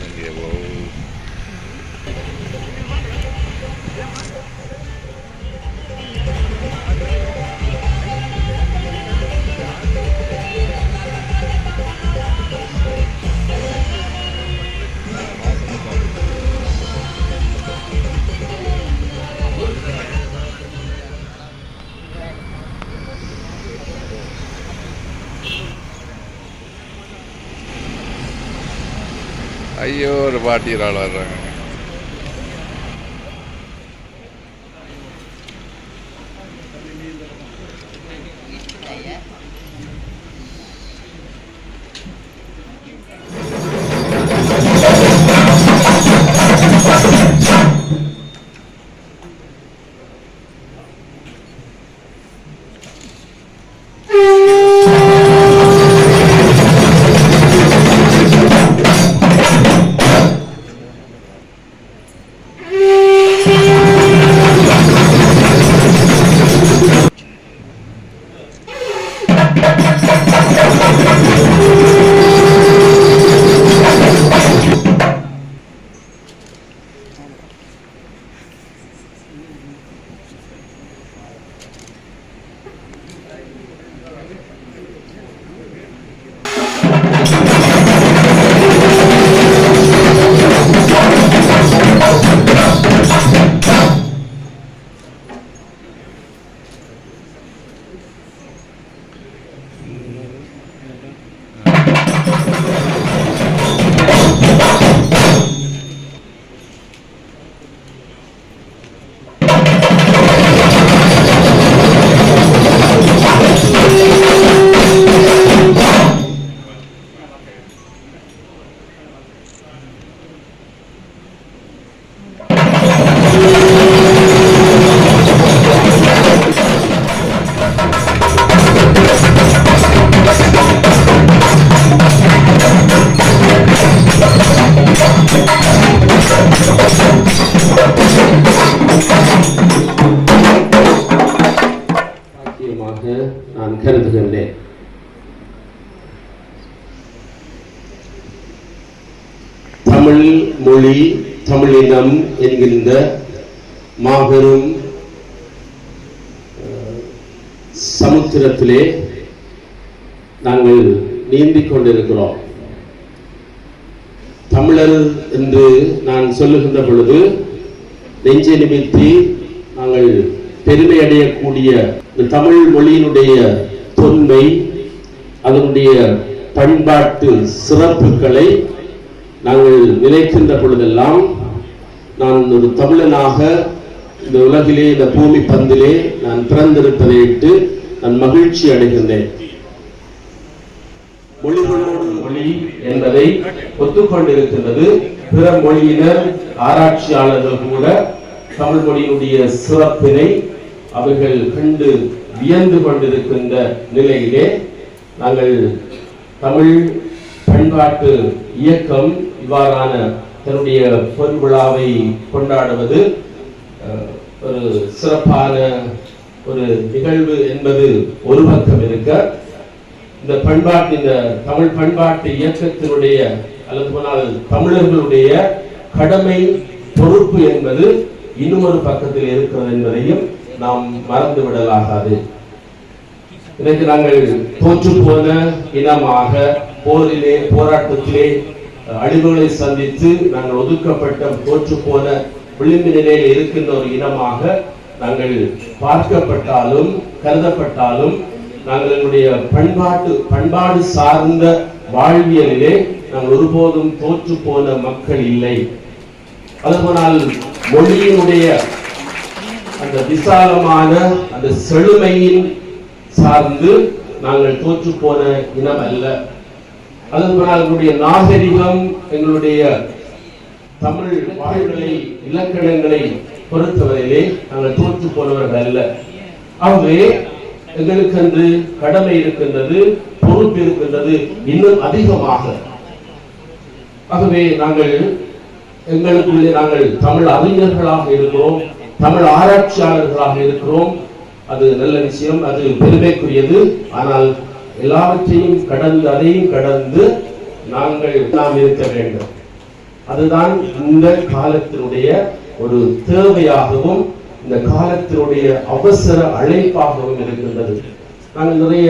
Nightingale. ஒரு பாட்டி ஒரு தமிழினம் என்கின்ற மாபெரும் சமுத்திரத்திலே நாங்கள் நீந்திக் கொண்டிருக்கிறோம். தமிழர் என்று நான் சொல்லுகின்ற பொழுது நெஞ்சை நிமித்தி நாங்கள் பெருமை அடையக்கூடிய தமிழ் மொழியினுடைய தொன்மை அதனுடைய பண்பாட்டு சிறப்புகளை நாங்கள் நினைக்கின்ற பொழுதெல்லாம் நான் ஒரு தமிழனாக இந்த உலகிலே இந்த பூமி பந்திலே நான் பிறந்திருப்பதை இட்டு நான் மகிழ்ச்சி அடைகின்றேன். மொழிகளோடு மொழி என்பதை ஒத்துக்கொண்டிருக்கின்றது. பிற மொழியினர் ஆராய்ச்சியாளர்கள் கூட தமிழ் மொழியினுடைய சிறப்பினை அவர்கள் கண்டு வியந்து கொண்டிருக்கின்ற நிலையிலே நாங்கள் தமிழ் பண்பாட்டு இயக்கம் இவ்வாறான தன்னுடைய பொன் விழாவை கொண்டாடுவது அஹ், ஒரு சிறப்பான ஒரு நிகழ்வு என்பது ஒரு பக்கம் இருக்க இந்த பண்பாட்டு இந்த தமிழ் பண்பாட்டு இயக்கத்தினுடைய அல்லது போனால் தமிழர்களுடைய கடமை பொறுப்பு என்பது இன்னொரு பக்கத்தில் இருக்கிறது என்பதையும் நாம் மறந்து விடலாகாது. இன்றைக்கு நாங்கள் தோற்று போன இனமாக போரிலே போராட்டத்திலே அழிவுகளை சந்தித்து நாங்கள் ஒதுக்கப்பட்ட தோற்று போன விளிம்பு நிலையில் இருக்கின்ற ஒரு இனமாக நாங்கள் பார்க்கப்பட்டாலும் கருதப்பட்டாலும் நாங்கள் எங்களுடைய பண்பாட்டு பண்பாடு சார்ந்த வாழ்வியலிலே நாங்கள் ஒருபோதும் தோற்று போன மக்கள் இல்லை. அதுபோனால் மொழியினுடைய அந்த விசாலமான அந்த செழுமையின் சார்ந்து நாங்கள் தோற்று போன இனம் அல்ல. அதுபோனால் எங்களுடைய நாகரிகம் எங்களுடைய தமிழ் வாழ்களை இலக்கணங்களை பொறுத்தவரையிலே நாங்கள் தோற்று போனவர்கள் அல்ல. ஆகவே எங்களுக்கு என்று கடமை இருக்கின்றது பொறுப்பு இருக்கின்றது இன்னும் அதிகமாக. ஆகவே நாங்கள் எங்களுக்குள்ளே நாங்கள் தமிழ் அறிஞர்களாக இருக்கிறோம் தமிழ் ஆராய்ச்சியாளர்களாக இருக்கிறோம். அது நல்ல விஷயம் அது பெருமைக்குரியது. ஆனால் எல்லாவற்றையும் கடந்து அதையும் கடந்து நாங்கள் நாம் இருக்க வேண்டும். அதுதான் இந்த காலத்தினுடைய ஒரு தேவையாகவும் இந்த காலத்தினுடைய அவசர அழைப்பாகவும் இருக்கின்றது. நாங்கள் நிறைய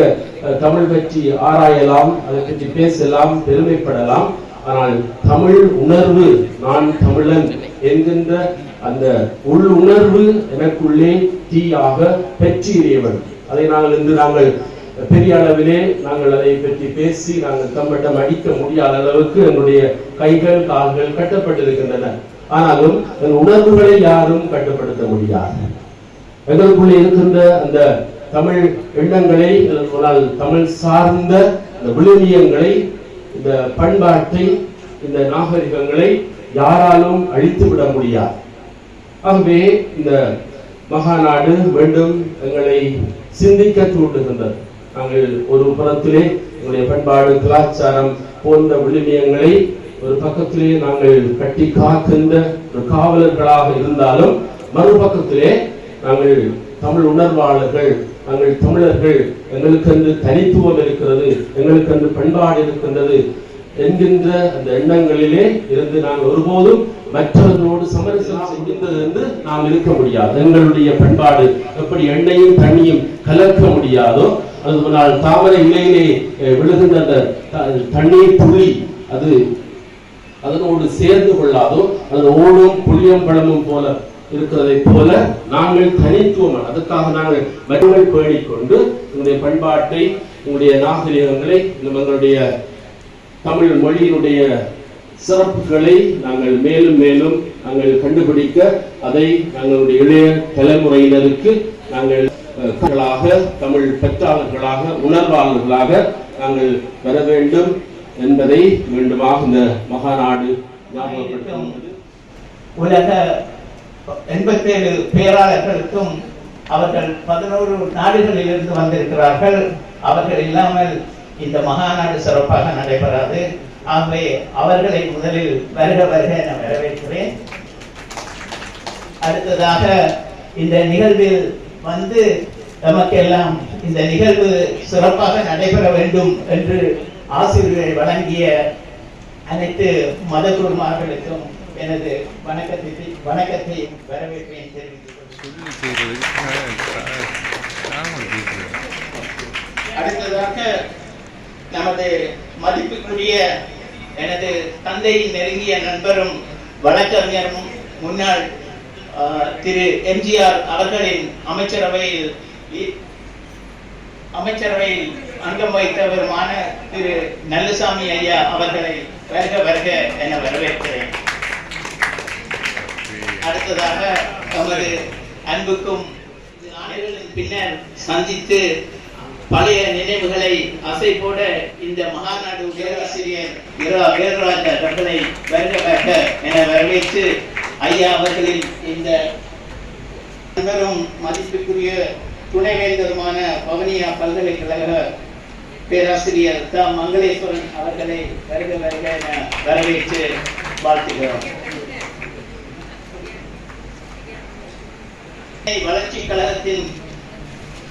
தமிழ் பற்றி ஆராயலாம் அதை பற்றி பேசலாம் பெருமைப்படலாம். ஆனால் தமிழ் உணர்வு நான் தமிழன் என்கின்ற அந்த உள் உணர்வு எனக்குள்ளே தீயாக பெற்றியவன் அதை நாங்கள் இன்று நாங்கள் பெரிய அளவிலே நாங்கள் அதை பற்றி பேசி நாங்கள் தம்மட்டம் அடிக்க முடியாத அளவுக்கு என்னுடைய கைகள் கால்கள் கட்டப்பட்டிருக்கின்றன. ஆனாலும் என் உணர்வுகளை யாரும் கட்டுப்படுத்த முடியாது. எங்களுக்குள்ளே இருக்கின்ற அந்த தமிழ் எண்ணங்களை சொன்னால் தமிழ் சார்ந்த அந்த விழுமியங்களை இந்த பண்பாட்டை இந்த நாகரிகங்களை யாராலும் அழித்து விட முடியாது. ஆகவே இந்த மகாநாடு மீண்டும் எங்களை சிந்திக்க தூண்டுகின்றது. நாங்கள் ஒரு புறத்திலே எங்களுடைய பண்பாடு கலாச்சாரம் போன்ற விழுமியங்களை ஒரு பக்கத்திலே நாங்கள் கட்டி காக்கின்ற ஒரு காவலர்களாக இருந்தாலும் மறுபக்கத்திலே நாங்கள் தமிழ் உணர்வாளர்கள் நாங்கள் தமிழர்கள் எங்களுக்கென்று தனித்துவம் இருக்கிறது எங்களுக்கென்று பண்பாடு இருக்கின்றது என்கின்ற அந்த எண்ணங்களிலே இருந்து நாங்கள் ஒருபோதும் மற்றவர்களோடு சமரசம் செய்கின்றது என்று நாம் இருக்க முடியாது. எங்களுடைய பண்பாடு எப்படி எண்ணெயும் தண்ணியும் கலக்க முடியாதோ அதுபோல் தாமரை இலையிலே விழுகின்ற அந்த தண்ணீர் துளி அது அதனோடு சேர்ந்து கொள்ளாதோ அது ஓடும் புளியம்பழமும் போல இருக்கிறதை போல நாங்கள் தனித்துவம் அதுக்காக நாங்கள் மருங்கள் பேணிக்கொண்டு உங்களுடைய பண்பாட்டை உங்களுடைய நாகரிகங்களை எங்களுடைய தமிழ் மொழியினுடைய சிறப்புகளை நாங்கள் மேலும் மேலும் நாங்கள் கண்டுபிடிக்க அதை நாங்களுடைய இளைய தலைமுறையினருக்கு நாங்கள் தமிழ் பெற்றாளர்களாக உணர்வாளர்களாக நாங்கள் பெற வேண்டும் என்பதை மீண்டுமாக இந்த மகாநாடு உலக எண்பத்தேழு பேராளர்களுக்கும் அவர்கள் பதினோரு நாடுகளிலிருந்து வந்திருக்கிறார்கள். அவர்கள் இல்லாமல் இந்த மகாநாடு சிறப்பாக நடைபெறாது. ஆகவே அவர்களை முதலில் வருக வருக என வரவேற்கிறேன். அடுத்ததாக இந்த நிகழ்வில் வந்து நமக்கெல்லாம் இந்த நிகழ்வு சிறப்பாக நடைபெற வேண்டும் என்று ஆசிரியர்கள் வழங்கிய அனைத்து மத குருமார்களுக்கும் எனது வணக்கத்தை வணக்கத்தை வரவேற்பேன் தெரிவித்துக் அடுத்ததாக நமது மதிப்புக்குரிய எனது தந்தையின் நெருங்கிய நண்பரும் வழக்கறிஞரும் முன்னாள் திரு எம்ஜிஆர் அவர்களின் அமைச்சரவையில் அமைச்சரவையில் அங்கம் வைத்தவருமான திரு நல்லசாமி ஐயா அவர்களை வருக வருக என வரவேற்கிறேன். அடுத்ததாக நமது அன்புக்கும் ஆண்டுகளின் பின்னர் சந்தித்து பழைய நினைவுகளை அசை போட இந்த மகாநாடு பேராசிரியர் இரா வேர்ராஜ் அவர்களை வருக வருக என வரவேற்று ஐயா அவர்களின் இந்த அனைவரும் மதிப்புக்குரிய துணைவேந்தருமான பவனியா பல்கலைக்கழக பேராசிரியர் த. மங்களேஸ்வரன் அவர்களை வருக வருக என வரவேற்று வாழ்த்துகிறோம். வளர்ச்சி கழகத்தின்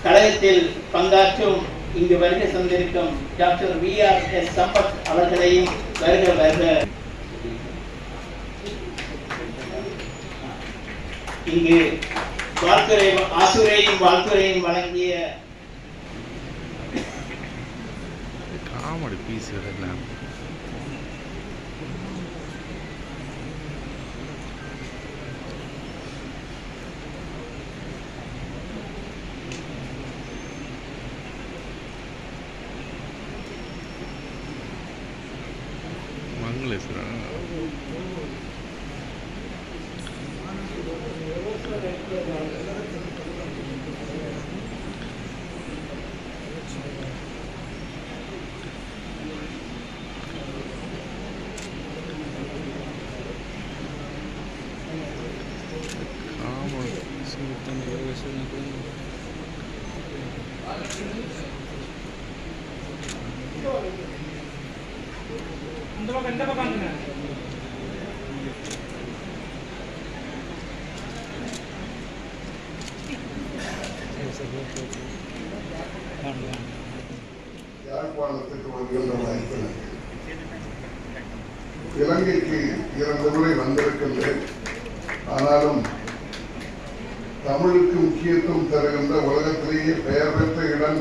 கழகத்தில் பங்காற்றும் இங்கு வருகை சந்திருக்கும் doctor V. R. S. Sampath அவர்களையும் வருக வருக. இங்கு வாழ்த்துறை ஆசுரையும் வாழ்த்துறையும் வழங்கிய காமெடி பீஸ் எல்லாம் Ahorita me llevo eso en la cuenta. ¿Dónde va a cantar para cantar?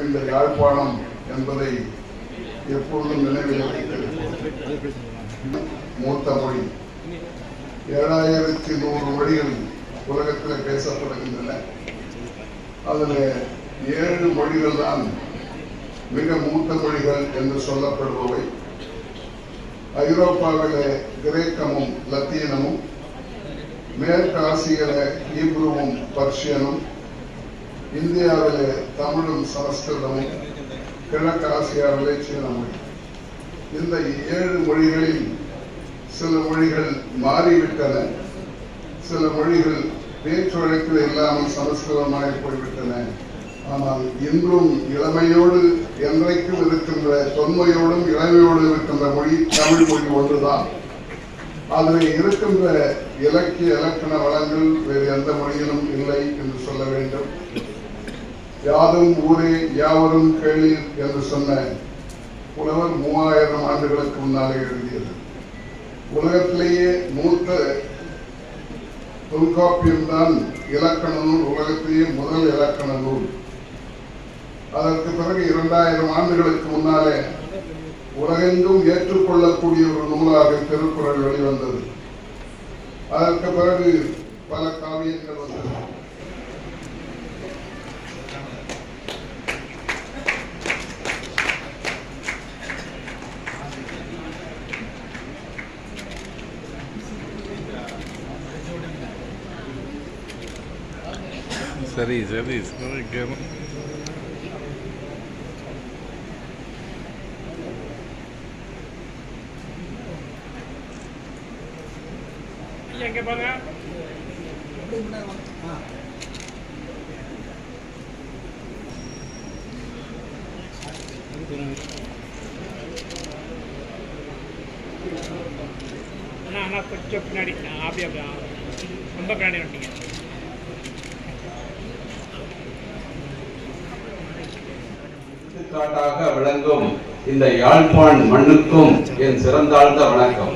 இந்த யாழ்ப்பாணம் என்பதை எப்பொழுதும் நினைவில் மூத்த மொழி. ஏழாயிரத்தி நூறு மொழிகள் உலகத்தில் பேசப்படுகின்றன. அதில் ஏழு மொழிகள் தான் மிக மூத்த மொழிகள் என்று சொல்லப்படுபவை. ஐரோப்பாவில் கிரேக்கமும் லத்தீனமும் மேற்கு ஆசியில ஹீப்ருவும் பர்ஷியனும் இந்தியாவிலே தமிழும் சமஸ்கிருதமும் கிழக்காசியாவிலே சீன மொழி இந்த ஏழு மொழிகளில் சில மொழிகள் மாறிவிட்டன. சில மொழிகள் பேச்சு வழக்கில் இல்லாமல் சமஸ்கிருதமாக போய்விட்டன. ஆனால் இன்றும் இளமையோடு என்றைக்கும் இருக்கின்ற தொன்மையோடும் இளமையோடு இருக்கின்ற மொழி தமிழ் மொழி ஒன்றுதான். அதில் இருக்கின்ற இலக்கிய இலக்கண வளங்கள் வேறு எந்த மொழியிலும் இல்லை என்று சொல்ல வேண்டும். யாரும் ஊரே யாவரும் கேளீர் என்று சொன்ன புலவர் மூவாயிரம் ஆண்டுகளுக்கு முன்னாலே எழுதியது. உலகத்திலேயே மூத்த தொல்காப்பியம்தான் இலக்கண நூல் உலகத்திலேயே முதல் இலக்கண நூல் அதற்கு பிறகு இரண்டாயிரம் ஆண்டுகளுக்கு முன்னாலே உலகெங்கும் ஏற்றுக்கொள்ளக்கூடிய ஒரு நூலாக திருக்குறள் வெளிவந்தது. அதற்கு பிறகு பல காவியங்கள் வந்தது. it is, it is. Very good. எடுத்துக்காட்டாக விளங்கும் இந்த யாழ்ப்பாண் மண்ணுக்கும் என் சிறந்தாழ்ந்த வணக்கம்.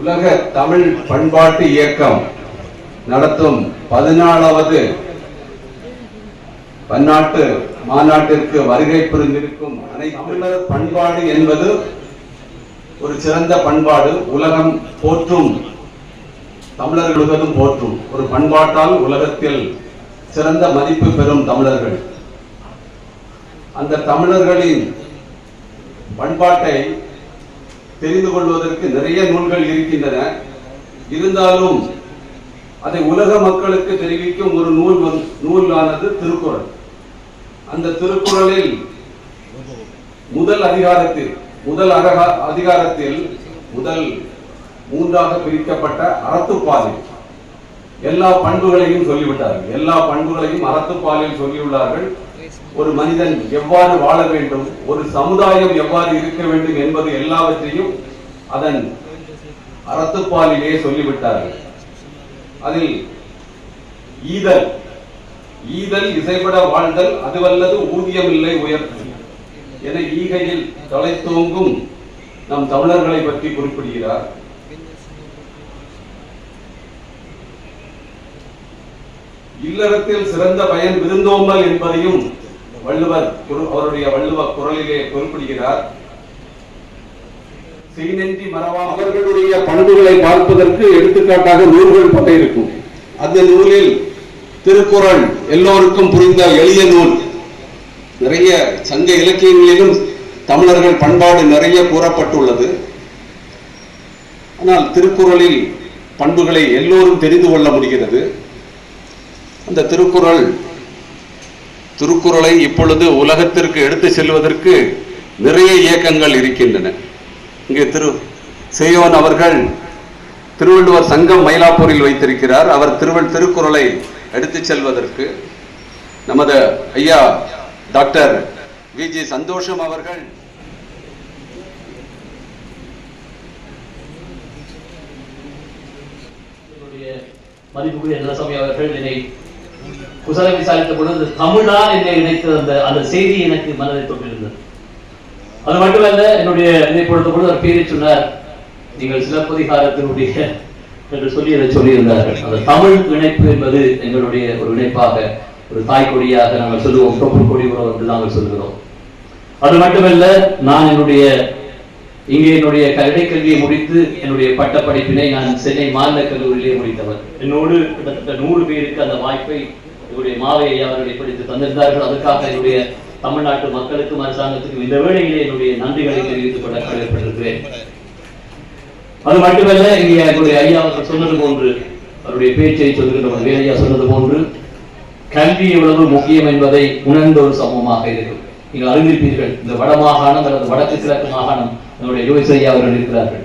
உலக தமிழ் பண்பாட்டு இயக்கம் நடத்தும் பதினாலாவது பன்னாட்டு மாநாட்டிற்கு வருகை புரிந்திருக்கும் அனைத்து பண்பாடு என்பது ஒரு சிறந்த பண்பாடு. உலகம் போற்றும் தமிழர்களுக்கும் போற்றும். ஒரு பண்பாட்டால் உலகத்தில் சிறந்த மதிப்பு பெறும் தமிழர்கள். அந்த தமிழர்களின் பண்பாட்டை தெரிந்து கொள்வதற்கு நிறைய நூல்கள் இருக்கின்றன. இருந்தாலும் அதை உலக மக்களுக்கு தெரிவிக்கும் ஒரு நூல் வந்து- நூலானது திருக்குறள். அந்த திருக்குறளில் முதல் அதிகாரத்தில் முதல் அதிகாரத்தில் முதல் மூன்றாக பிரிக்கப்பட்ட அறத்துப்பாதை. எல்லா பண்புகளையும் சொல்லிவிட்டார்கள். எல்லா பண்புகளையும் அறத்துப்பாலில் சொல்லியுள்ளார்கள். ஒரு மனிதன் எவ்வாறு வாழ வேண்டும்? ஒரு சமுதாயம் எவ்வாறு இருக்க வேண்டும் என்பது எல்லாவற்றையும் அதன் அறத்துப்பாலிலே சொல்லிவிட்டார்கள். அதில் ஈதல் ஈதல் இசைப்பட வாழ்தல் அதுவல்லது ஊதியமில்லை உயர்த்து என ஈகையில் தலைத்தோங்கும் நம் தமிழர்களை பற்றி குறிப்பிடுகிறார். இல்லறத்தில் சிறந்த பயன் விருந்தோம்பல் என்பதையும் வள்ளுவர் அவருடைய வள்ளுவ குரலிலே குறிப்பிடுகிறார். செய்நெஞ்சி மறவா அவர்களுடைய பண்புகளை பார்ப்பதற்கு எடுத்துக்காட்டாக நூல்கள் பட்ட இருக்கும். அந்த நூலில் திருக்குறள் எல்லோருக்கும் புரிந்த எளிய நூல். நிறைய சங்க இலக்கியங்களிலும் தமிழர்கள் பண்பாடு நிறைய கூறப்பட்டுள்ளது. ஆனால் திருக்குறளில் பண்புகளை எல்லோரும் தெரிந்து கொள்ள முடிகிறது. அந்த திருக்குறள் திருக்குறளை இப்பொழுது உலகத்திற்கு எடுத்து செல்வதற்கு நிறைய இயக்கங்கள் இருக்கின்றன. இங்கே திரு செய்யோன் அவர்கள் திருவள்ளுவர் சங்கம் மயிலாப்பூரில் வைத்திருக்கிறார். அவர் திருவள் திருக்குறளை எடுத்துச் செல்வதற்கு நமது ஐயா டாக்டர் வி ஜி சந்தோஷம் அவர்கள் மதிப்புக்குரிய நல்லசாமி அவர்கள்? இதை குசலம் விசாரித்த பொழுது தமிழால் என்னை இணைத்த அந்த அந்த செய்தி எனக்கு மனதை தொட்டிருந்தது அது மட்டுமல்ல என்னுடைய இதை பொறுத்த பொழுது அவர் பேரை சொன்னார் நீங்கள் சிலப்பதிகாரத்தினுடைய என்று சொல்லி அதை சொல்லியிருந்தார்கள். அந்த தமிழ் இணைப்பு என்பது எங்களுடைய ஒரு இணைப்பாக ஒரு தாய்க்கொடியாக நாங்கள் சொல்லுவோம் தொப்புள் கொடி உறவு என்று நாங்கள் சொல்கிறோம் அது மட்டுமல்ல நான் என்னுடைய இங்கே என்னுடைய கல்வி கல்வியை முடித்து என்னுடைய பட்டப்படிப்பினை நான் சென்னை மாநில கல்லூரியிலே முடித்தவர் என்னோடு கிட்டத்தட்ட நூறு பேருக்கு அந்த வாய்ப்பை என்னுடைய மாவையை ஐயா அவர்கள் படித்து தந்திருந்தார்கள் அதற்காக என்னுடைய தமிழ்நாட்டு மக்களுக்கும் அரசாங்கத்துக்கும் இந்த வேளையிலே என்னுடைய நன்றிகளை தெரிவித்துக் கொள்ள கடமைப்பட்டிருக்கிறேன் அது மட்டுமல்ல இங்கே என்னுடைய ஐயா அவர்கள் சொன்னது போன்று அவருடைய பேச்சை சொல்கின்ற ஒரு வேலையா சொன்னது போன்று கல்வி எவ்வளவு முக்கியம் என்பதை உணர்ந்த ஒரு சமூகமாக இருக்கும். நீங்கள் அறிந்திருப்பீர்கள் இந்த வட மாகாணம் அல்லது வடக்கு கிழக்கு மாகாணம் நம்முடைய யோகி ஐயா அவர்கள் இருக்கிறார்கள்.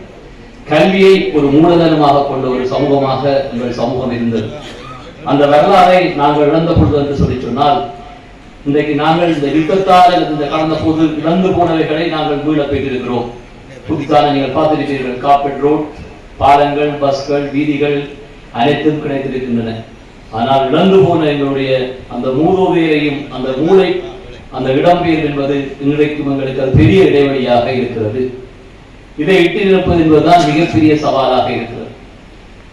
கல்வியை ஒரு மூலதனமாக கொண்ட ஒரு சமூகமாக எங்கள் சமூகம் இருந்தது. அந்த வரலாறை நாங்கள் இழந்த பொழுது என்று சொல்லி சொன்னால் இன்றைக்கு நாங்கள் இந்த யுத்தத்தால் இந்த கடந்த போது இழந்து போனவைகளை நாங்கள் மீள பெற்றிருக்கிறோம். புதுசான நீங்கள் பார்த்திருக்கிறீர்கள் காப்பெட் ரோட் பாலங்கள் பஸ்கள் வீதிகள் அனைத்தும் கிடைத்திருக்கின்றன. ஆனால் இழந்து போன எங்களுடைய அந்த மூதோதையரையும் அந்த மூளை அந்த இடம்பெயர் என்பது இன்றைக்கும் எங்களுக்கு அது பெரிய இடைவெளியாக இருக்கிறது. இதை இட்டு நிரப்பது என்பதுதான் மிகப்பெரிய சவாலாக இருக்கிறது.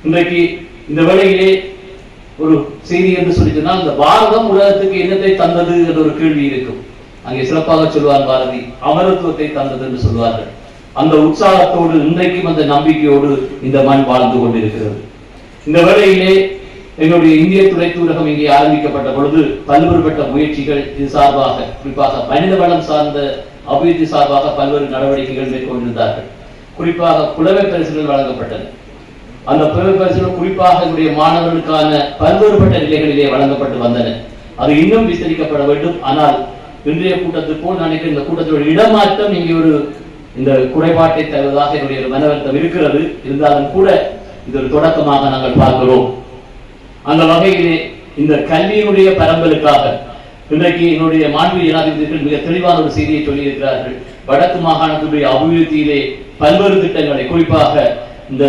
இன்றைக்கு இந்த வேளையிலே ஒரு செய்தி என்று சொல்லி சொன்னால் இந்த பாரதம் உலகத்துக்கு என்னத்தை தந்தது என்ற ஒரு கேள்வி இருக்கும். அங்கே சிறப்பாக சொல்வார் பாரதி அமரத்துவத்தை தந்தது என்று சொல்வார்கள். அந்த உற்சாகத்தோடு இன்றைக்கும் அந்த நம்பிக்கையோடு இந்த மண் வாழ்ந்து கொண்டிருக்கிறது. இந்த வேளையிலே எங்களுடைய இந்திய துணை தூரகம் இங்கே ஆரம்பிக்கப்பட்ட பொழுது பல்வேறுபட்ட முயற்சிகள் இது சார்பாக குறிப்பாக மனித வளம் சார்ந்த அபிவிருத்தி சார்பாக பல்வேறு நடவடிக்கைகள் மேற்கொண்டிருந்தார்கள். குறிப்பாக புலமை பரிசுகள் வழங்கப்பட்டன அந்த புலமை குறிப்பாக என்னுடைய மாணவர்களுக்கான பல்வேறுபட்ட நிலைகளிலே வழங்கப்பட்டு வந்தன. அது இன்னும் விஸ்தரிக்கப்பட வேண்டும். ஆனால் இன்றைய கூட்டத்துக்கு நான் இந்த கூட்டத்தோட இடமாற்றம் இங்கே ஒரு இந்த குறைபாட்டை தருவதாக என்னுடைய மனவர்த்தம் இருக்கிறது. இருந்தாலும் கூட இது ஒரு தொடக்கமாக நாங்கள் பார்க்கிறோம். அந்த வகையிலே இந்த கல்வியினுடைய பரம்பலுக்காக இன்றைக்கு என்னுடைய மாண்பு ஜனாதிபதிகள் மிக தெளிவான ஒரு செய்தியை சொல்லியிருக்கிறார்கள். வடக்கு மாகாணத்துடைய அபிவிருத்தியிலே பல்வேறு திட்டங்களை குறிப்பாக இந்த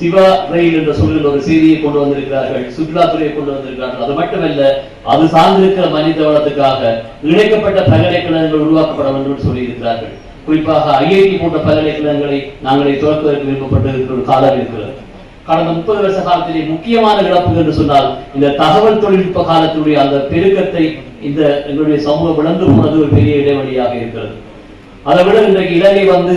சிவா ரயில் என்ற சொல்லில் ஒரு செய்தியை கொண்டு வந்திருக்கிறார்கள் சுற்றுலாத்துறையை கொண்டு வந்திருக்கிறார்கள். அது மட்டுமல்ல அது சார்ந்திருக்கிற மனித வளத்துக்காக இணைக்கப்பட்ட பல்கலைக்கழகங்கள் உருவாக்கப்பட வேண்டும் என்று சொல்லியிருக்கிறார்கள். குறிப்பாக ஐஐடி போன்ற பல்கலைக்கழகங்களை நாங்களே துறக்குவதற்கு விருப்பப்பட்டிருக்கிற ஒரு காலம் இருக்கிறது. கடந்த முப்பது வருஷ காலத்திலே முக்கியமான இழப்பு என்று சொன்னால் இந்த தகவல் தொழில்நுட்ப காலத்தினுடைய அந்த பெருக்கத்தை இந்த எங்களுடைய சமூகம் இழந்து போனது ஒரு பெரிய இடைவெளியாக இருக்கிறது. அதை விட இன்றைக்கு இலங்கை வந்து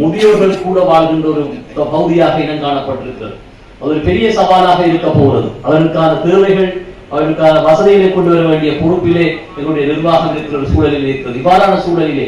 முதியோர்கள் கூட வாழ்கின்ற ஒரு பகுதியாக இனம் காணப்பட்டிருக்கிறது. அது ஒரு பெரிய சவாலாக இருக்க போகிறது. அதற்கான தேவைகள் அவருக்கான வசதிகளை கொண்டு வர வேண்டிய பொறுப்பிலே எங்களுடைய நிர்வாகம் இருக்கிற ஒரு சூழலில் இருக்கிறது. இவ்வாறான சூழலிலே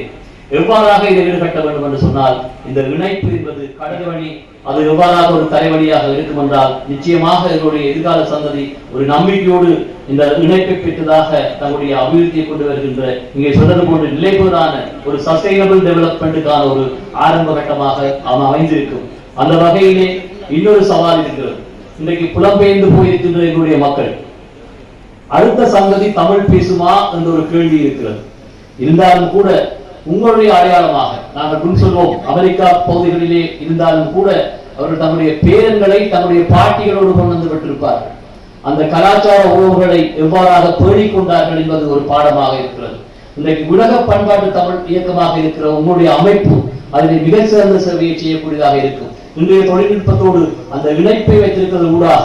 எவ்வாறாக இதை ஈடுகட்ட வேண்டும் என்று சொன்னால் இந்த இணைப்பு என்பது கடல் வழி அது எவ்வாறாக ஒரு தலைவலியாக இருக்கும் என்றால் நிச்சயமாக இதனுடைய எதிர்கால சந்ததி ஒரு நம்பிக்கையோடு இந்த இணைப்பை பெற்றதாக தங்களுடைய அபிவிருத்தியை கொண்டு வருகின்ற இங்கே சொன்னது போன்று நிலைப்புதான ஒரு சஸ்டைனபிள் டெவலப்மெண்ட்டுக்கான ஒரு ஆரம்ப கட்டமாக அவன் அமைந்திருக்கும். அந்த வகையிலே இன்னொரு சவால் இருக்கிறது. இன்றைக்கு புலம்பெயர்ந்து போயிருக்கின்ற எங்களுடைய மக்கள் அடுத்த சங்கதி தமிழ் பேசுமா என்ற ஒரு கேள்வி இருக்கிறது. இருந்தாலும் கூட உங்களுடைய அடையாளமாக நாங்கள் முன் சொல்வோம். அமெரிக்கா பகுதிகளிலே இருந்தாலும் கூட அவர்கள் தம்முடைய பேரன்களை தம்முடைய பாட்டிகளோடு கொண்டு வந்து விட்டிருப்பார்கள். அந்த கலாச்சார உறவுகளை எவ்வாறாக பேணிக் கொண்டார்கள் என்பது ஒரு பாடமாக இருக்கிறது. இன்றைக்கு உலக பண்பாட்டு தமிழ் இயக்கமாக இருக்கிற உங்களுடைய அமைப்பு அதிலே மிக சிறந்த சேவையை செய்யக்கூடியதாக இருக்கும். இன்றைய தொழில்நுட்பத்தோடு அந்த இணைப்பை வைத்திருக்கிறது ஊடாக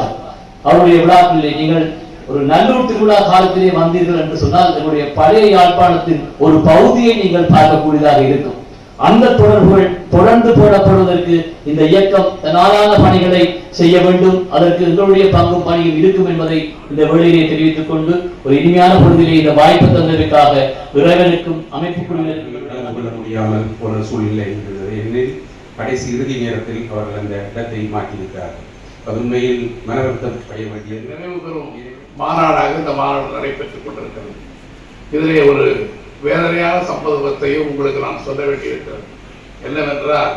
அவருடைய விழாக்களிலே நீங்கள் ஒரு நல்லூர் திருவிழா காலத்திலே வந்தீர்கள் என்று சொன்னால் நம்முடைய பழைய யாழ்ப்பாணத்தின் ஒரு பகுதியை நீங்கள் பார்க்கக்கூடியதாக இருக்கும். அந்த தொடர்புகள் தொடர்ந்து போடப்படுவதற்கு இந்த இயக்கம் தன்னாலான பணிகளை செய்ய வேண்டும். அதற்கு எங்களுடைய பங்கும் பணியும் இருக்கும் என்பதை இந்த வேளையிலே தெரிவித்துக் கொண்டு ஒரு இனிமையான பொழுதிலே இந்த வாய்ப்பு தந்ததற்காக இறைவனுக்கும் அமைப்பு குழுவினருக்கும் சூழ்நிலை கடைசி இறுதி நேரத்தில் அவர்கள் அந்த இடத்தை மாற்றியிருக்கிறார்கள் அது உண்மையில் மனவருத்தம் செய்ய வேண்டியது நினைவு பெறும் மாநாடாக இந்த மாநாடு நடைபெற்றுக் கொண்டிருக்கிறது. இதிலே ஒரு வேதனையான சம்பவத்தையும் உங்களுக்கு நான் சொல்ல வேண்டியிருக்கிறது. என்னவென்றால்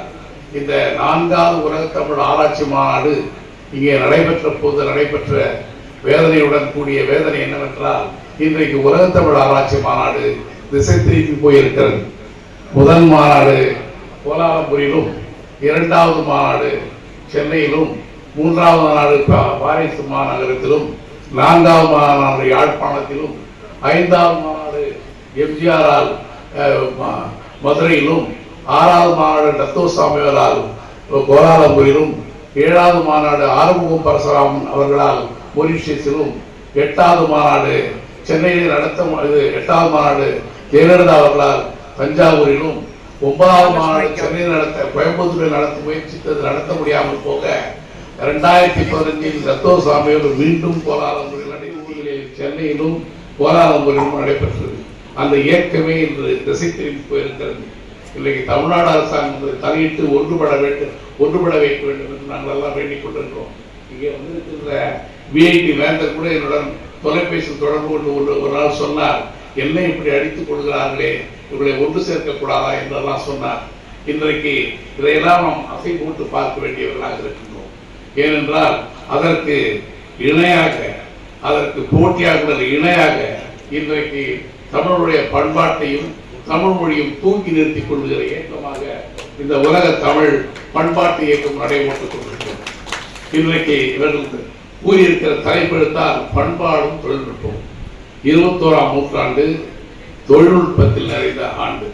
இந்த நான்காவது உலக தமிழ் ஆராய்ச்சி மாநாடு இங்கே நடைபெற்ற போது நடைபெற்ற வேதனையுடன் கூடிய வேதனை என்னவென்றால் இன்றைக்கு உலக தமிழ் ஆராய்ச்சி மாநாடு திசை திருப்பி போயிருக்கிறது. முதல் மாநாடு கோலாலம்பூரிலும் இரண்டாவது மாநாடு சென்னையிலும் மூன்றாவது மாநாடு பா- பாரிஸ் மாநகரத்திலும் நான்காவது மாநாடு யாழ்ப்பாணத்திலும் ஐந்தாவது மாநாடு எம்ஜிஆரால் மதுரையிலும் ஆறாவது மாநாடு டத்தோ சாமியாரால் கோலாலம்பூரிலும் ஏழாவது மாநாடு ஆறுமுகம் பரசுராமன் அவர்களால் மொரிஷியஸிலும் எட்டாவது மாநாடு சென்னையில் நடத்த இது எட்டாவது மாநாடு ஜெயலலிதா அவர்களால் தஞ்சாவூரிலும் ஒன்பதாவது மாநாடு சென்னையில் நடத்த கோயம்புத்தூரில் நடத்த முயற்சித்தது நடத்த முடியாமல் போக இரண்டாயிரத்தி பதினஞ்சில் சத்தோ சாமியோடு மீண்டும் கோலாலம்பூரில் நடைபெறுகளில் சென்னையிலும் கோலாலம்பூரிலும் நடைபெற்றது. அந்த இயக்கமே இன்று திசை திரும்பி போயிருக்கிறது. இன்றைக்கு தமிழ்நாடு அரசாங்கம் தலையிட்டு ஒன்றுபட வேண்டும் ஒன்றுபட வைக்க வேண்டும் என்று நாங்கள் எல்லாம் வேண்டிக் கொண்டிருக்கிறோம். இங்கே வந்திருக்கின்ற விஐடி வேந்தர் கூட என்னுடன் தொலைபேசி தொடர்பு கொண்டு ஒரு ஒரு நாள் சொன்னார் என்ன இப்படி அடித்துக் கொள்கிறார்களே இவர்களை ஒன்று சேர்க்கக்கூடாதா? என்றெல்லாம் சொன்னார். இன்றைக்கு இதையெல்லாம் நாம் அசை போட்டு பார்க்க வேண்டியவர்களாக இருக்கின்றோம் ஏனென்றால் அதற்கு இணையாக அதற்கு போட்டியாக இணையாக இன்றைக்கு தமிழுடைய பண்பாட்டையும் தமிழ் மொழியும் தூக்கி நிறுத்திக் கொள்கிற இயக்கமாக இந்த உலக தமிழ் பண்பாட்டு இயக்கம் நடைபெற்றுக் கொண்டிருக்கிறது. இன்றைக்கு இவர்கள் கூறியிருக்கிற தலைப்பெடுத்தால் பண்பாடும் தொழில்நுட்பம் இருபத்தோராம் நூற்றாண்டு தொழில்நுட்பத்தில் நிறைந்த ஆண்டு.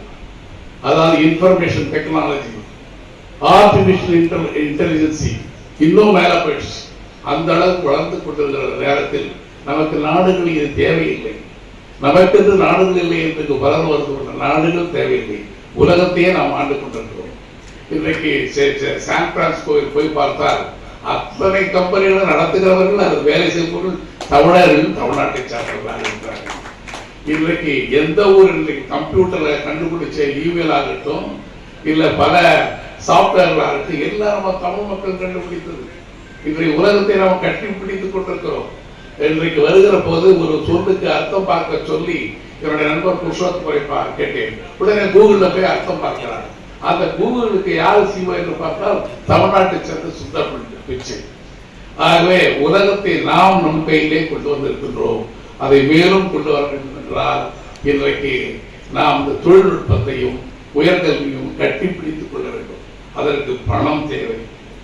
அதாவது இன்ஃபர்மேஷன் டெக்னாலஜி ஆர்டிபிஷியல் இன்டெலிஜென்சி இன்னும் மேலே போயிடுச்சு. அந்த அளவுக்கு வளர்ந்து கொண்டிருக்கிற நேரத்தில் நமக்கு நாடுகள் இது தேவையில்லை. நமக்கென்று நாடுகள் இல்லை என்று வளர்ந்து வருகின்ற நாடுகள் தேவையில்லை. உலகத்தையே நாம் ஆண்டு கொண்டிருக்கிறோம். இன்றைக்கு சான் பிரான்சிஸ்கோவில் போய் பார்த்தால் அத்தனை கம்பெனிகளை நடத்துகிறவர்கள் அது வேலை செய்பவர்கள் தமிழர்கள் தமிழ்நாட்டை சார்ந்தவர்களாக இருக்கிறார்கள். இன்றைக்கு எந்த ஊர் இன்றைக்கு கம்ப்யூட்டர்ல கண்டுபிடிச்ச இமெயில் ஆகட்டும் இல்லை பல சாப்ட்வேர்கள் இருக்கு. எல்லாம் நம்ம தமிழ் மக்கள் கண்டுபிடித்தது. இன்றைக்கு உலகத்தை நாம் கட்டி பிடித்துக் கொண்டிருக்கிறோம். இன்றைக்கு வருகிற போது ஒரு சொல்லுக்கு அர்த்தம் பார்க்க சொல்லி என்னுடைய நண்பர் புருஷோத் குறைப்பா கேட்டேன். உடனே கூகுள்ல போய் அர்த்தம் பார்க்கிறார். அந்த கூகுளுக்கு யார் சிவா என்று பார்த்தால் தமிழ்நாட்டை சேர்ந்த சுந்தர் பிச்சை. ஆகவே உலகத்தை நாம் நம் கையிலே கொண்டு வந்திருக்கின்றோம். அதை மேலும் கொண்டு வர வேண்டும் என்றால் இன்றைக்கு நாம் இந்த தொழில்நுட்பத்தையும் உயர்கல்வியும் கட்டி பிடித்துக் கொள்ள வேண்டும். அதற்கு பணம் தேவை.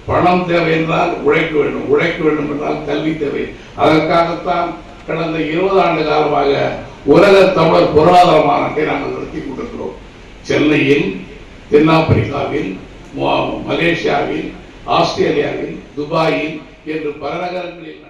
பணம் தேவை என்றால் உழைக்க வேண்டும். உழைக்க வேண்டும் என்றால் கல்வி தேவை. அதற்காகத்தான் கடந்த இருபது ஆண்டு காலமாக உலக தமிழர் பொருளாதார மாநாட்டை நாங்கள் நடத்தி கொண்டிருக்கிறோம். சென்னையில் தென்னாப்பிரிக்காவில் மலேசியாவில் ஆஸ்திரேலியாவில் துபாயில் என்று பல நகரங்களில்